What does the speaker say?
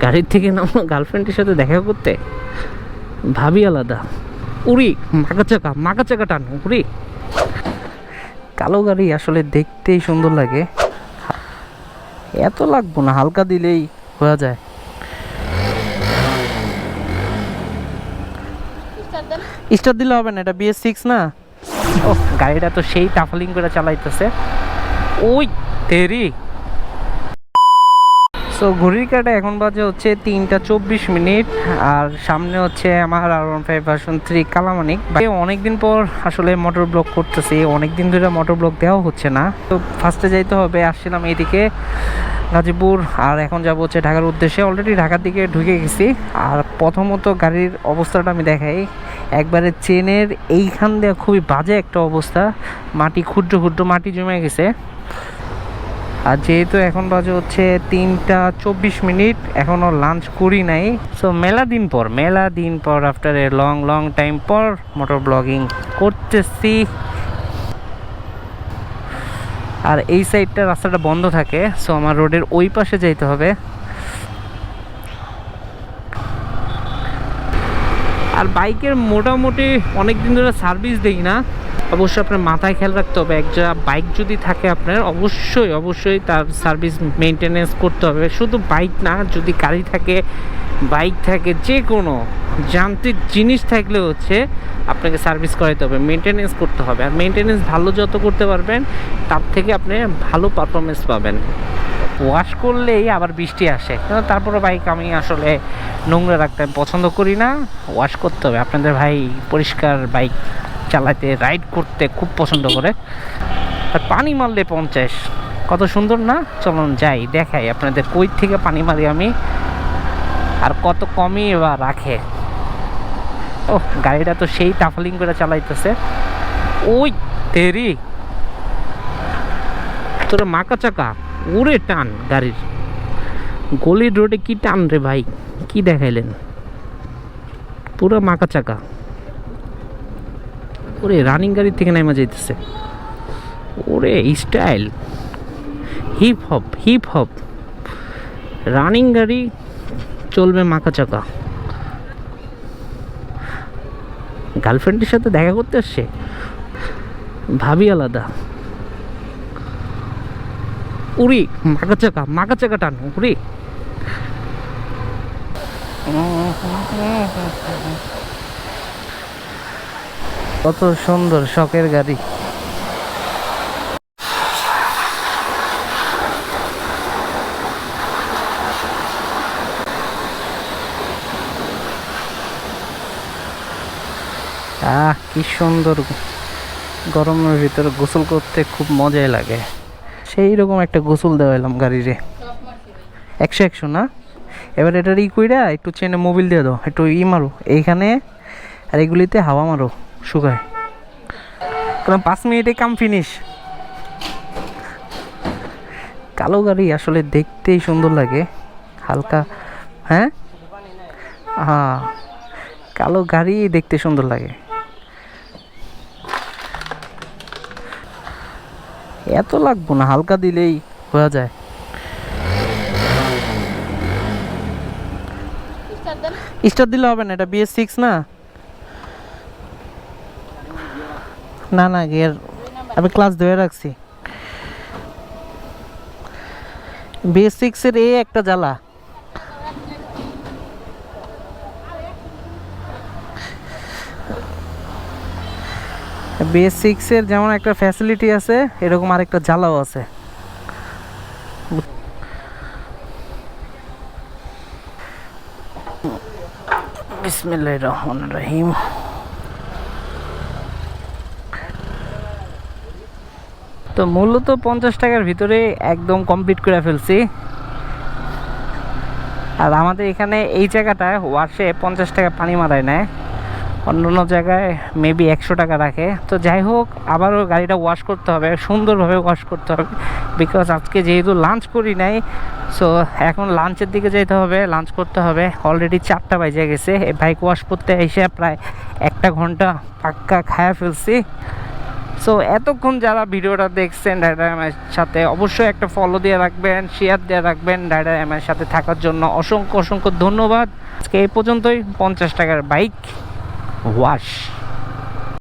গাড়ির থেকে নামো গার্লফ্রেন্ডের সাথে দেখা করতে? ভাবি আলাদা। উড়ি মাকা চাকা মাকা চাকা টান, উড়ি। কালো গাড়ি আসলে দেখতেই সুন্দর লাগে। এত লাগবো না, হালকা দিলেই হয়ে যায়। স্টার দিলে হবে না, এটা বিএস সিক্স না? ও গাড়িটা তো সেই টাফলিং করে চালাইতেছে। ওই তেরি সো ঘড়ির কাটা এখন বাজে হচ্ছে তিনটা চব্বিশ মিনিট, আর সামনে হচ্ছে আমার R one five version three Kalamanik. অনেকদিন পর আসলে মোটর ব্লক করতেছি, অনেকদিন ধরে মোটর ব্লক দেওয়া হচ্ছে না। তো ফার্স্টে যাইতে হবে, আসছিলাম এইদিকে গাজীপুর, আর এখন যাব হচ্ছে ঢাকার উদ্দেশ্যে। অলরেডি ঢাকার দিকে ঢুকে গেছি, আর প্রথমত গাড়ির অবস্থাটা আমি দেখাই। একবারে চেনের এইখান দিয়ে খুবই বাজে একটা অবস্থা, মাটি ক্ষুদ্র ক্ষুদ্র মাটি জমে গেছে। আর যেহেতু এখন বাজে হচ্ছে তিনটা চব্বিশ মিনিট এখনও লাঞ্চ করি নাই। সো মেলা দিন পর, মেলা দিন পর after a long long time পর মোটর ব্লগিং করতেছি। আর এই সাইডটা রাস্তাটা বন্ধ থাকে সো আমার রোডের ওই পাশে যাইতে হবে। আর বাইকের মোটামুটি অনেক দিন ধরে সার্ভিস দেই না। অবশ্যই আপনার মাথায় খেয়াল রাখতে হবে। একটা বাইক যদি থাকে আপনার, অবশ্যই অবশ্যই তার সার্ভিস মেনটেনেন্স করতে হবে। শুধু বাইক না, যদি গাড়ি থাকে বাইক থাকে যে কোনো যান্ত্রিক জিনিস থাকলে হচ্ছে আপনাকে সার্ভিস করাইতে হবে মেনটেনেন্স করতে হবে। আর মেনটেনেন্স ভালো যত করতে পারবেন, তার থেকে আপনি ভালো পারফরমেন্স পাবেন। ওয়াশ করলেই আবার বৃষ্টি আসে। তারপরে বাইক আমি আসলে নোংরা রাখতে পছন্দ করি না। ওয়াশ করতে হবে। আপনাদের ভাই পরিষ্কার বাইক চালাতে রাইড করতে খুব পছন্দ করে। আর পানি মারলে পঞ্চাশ। কত সুন্দর না? চলুন যাই, দেখাই আপনাদের কই থেকে পানি মারি আমি। আর কত কমই বা রাখে। ও গাড়িটা তো সেই টাফলিং করে চালাইতেছে। ওই তেরি। তোরা মাকা চাকা, উড়ে টান গাড়ির। গলির রোডে কি টান রে ভাই? কি দেখাইলেন? পুরো মাকা চাকা। ওরে রানিং গাড়ির থেকে নেমে যাইতেছে। ওরে style hip hop hip hop running গাড়ি চলবে মাকা চাকা গার্লফ্রেন্ডের সাথে দেখা করতে আসছে? ভাবি আলাদা। উড়ি মাকা চাকা মাকা চাকা টান উড়ি কত সুন্দর শখের গাড়ি। আহ, কি সুন্দর গরমের ভিতরে গোসল করতে খুব মজাই লাগে। সেই রকম একটা গোসল দেওয়া এলাম গাড়িরে একশো একশো না? এবার এটার ই একটু চেনে মোবিল দিয়ে দাও, একটু ই মারো, এইখানে আর এগুলিতে হাওয়া মারো। শুকায় কারণ পাঁচ মিনিটে কাম ফিনিশ কালো গাড়ি আসলে দেখতেই সুন্দর লাগে। হালকা হ্যাঁ? হ্যাঁ কালো গাড়ি দেখতে সুন্দর লাগে। এত লাগবো না, হালকা দিলেই হয়ে যায়। স্টার দিলে হবে না, এটা বিএস সিক্স না? না না গিয়ার আমি ক্লাস ধরে রাখছি। বিএস সিক্সের এ একটা জ্বালা। বিএস সিক্সের যেমন একটা ফ্যাসিলিটি আছে, এরকম আরেকটা জ্বালাও আছে। বিসমিল্লাহ রহমান রহিম। তো মূলত পঞ্চাশ টাকার ভিতরে একদম কমপ্লিট করে ফেলছি। আর আমাদের এখানে এই জায়গাটায় ওয়াশে পঞ্চাশ টাকা পানি মারায় নেয়। অন্য অন্য জায়গায় মেবি একশো টাকা রাখে। তো যাই হোক, আবারও গাড়িটা ওয়াশ করতে হবে, সুন্দরভাবে ওয়াশ করতে হবে। বিকজ আজকে যেহেতু লাঞ্চ করি নাই সো এখন লাঞ্চের দিকে যেতে হবে লাঞ্চ করতে হবে। অলরেডি চারটা বাজে গেছে। বাইক ওয়াশ করতে এসে প্রায় একটা ঘণ্টা পাক্কা খায়া ফেলছি। সো এতক্ষণ যারা ভিডিওটা দেখছেন রাইডার এর সাথে, অবশ্যই একটা ফলো দিয়ে রাখবেন শেয়ার দিয়ে রাখবেন রাইডার এর সাথে থাকার জন্য। অসংখ্য অসংখ্য ধন্যবাদ। আজকে এই পর্যন্তই। পঞ্চাশ টাকার বাইক ওয়াশ